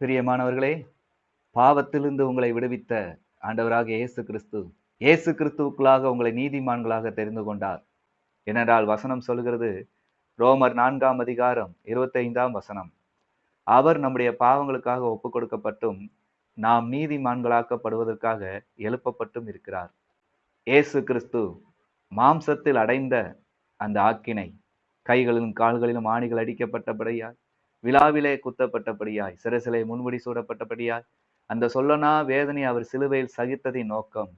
பிரியமானவர்களே பாவத்திலிருந்து உங்களை விடுவித்த ஆண்டவராக இயேசு கிறிஸ்து இயேசு கிறிஸ்துவுக்குள்ளாக உங்களை நீதிமான்களாக தெரிந்து கொண்டார். ஏனென்றால் வசனம் சொல்கிறது ரோமர் நான்காம் அதிகாரம் இருபத்தைந்தாம் வசனம் அவர் நம்முடைய பாவங்களுக்காக ஒப்பு கொடுக்கப்பட்டும் நாம் நீதிமான்களாக்கப்படுவதற்காக எழுப்பப்பட்டும் இருக்கிறார். இயேசு கிறிஸ்து மாம்சத்தில் அடைந்த அந்த ஆக்கினை கைகளிலும் கால்களிலும் ஆணிகள் அடிக்கப்பட்டபடியாய் விழாவிலே குத்தப்பட்டபடியாய் சிறசிலை முன்முடி சூடப்பட்டபடியாய் அந்த சொல்லனா வேதனை அவர் சிலுவையில் சகித்ததின் நோக்கம்.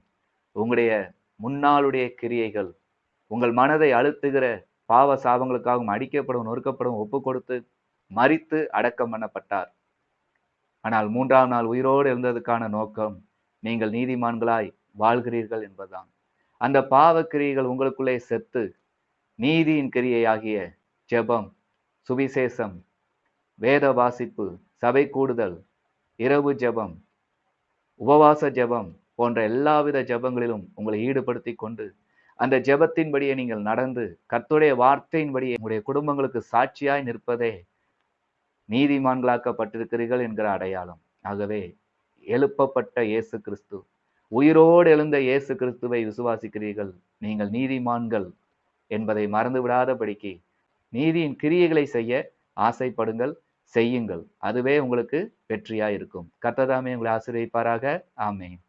உங்களுடைய முன்னாளுடைய கிரியைகள் உங்கள் மனதை அழுத்துகிற பாவ சாபங்களுக்காகவும் அடிக்கப்படும் நொறுக்கப்படும் ஒப்பு கொடுத்து மறித்து அடக்கம் பண்ணப்பட்டார். ஆனால் மூன்றாம் நாள் உயிரோடு இருந்ததுக்கான நோக்கம் நீங்கள் நீதிமான்களாய் வாழ்கிறீர்கள் என்பதுதான். அந்த பாவ கிரியைகள் உங்களுக்குள்ளே செத்து நீதியின் கிரியையாகிய ஜெபம் சுவிசேஷம் வேத வாசிப்பு சபை கூடுதல் இரவு ஜெபம் உபவாச ஜெபம் போன்ற எல்லாவித ஜெபங்களிலும் உங்களை ஈடுபடுத்தி கொண்டு அந்த ஜெபத்தின்படியே நீங்கள் நடந்து கத்துடைய வார்த்தையின்படியே உங்களுடைய குடும்பங்களுக்கு சாட்சியாய் நிற்பதே நீதிமான்களாக்கப்பட்டிருக்கிறீர்கள் என்கிற அடையாளம். ஆகவே எழுப்பப்பட்ட இயேசு கிறிஸ்து உயிரோடு எழுந்த இயேசு கிறிஸ்துவை விசுவாசிக்கிறீர்கள். நீங்கள் நீதிமான்கள். என்பதை மறந்து விடாதபடிக்கு நீதியின் கிரியைகளை செய்ய ஆசைப்படுங்கள் செய்யுங்கள். அதுவே உங்களுக்கு வெற்றியா இருக்கும். கத்ததாமே உங்களை ஆசீர்வதிப்பாராக. ஆமேன்.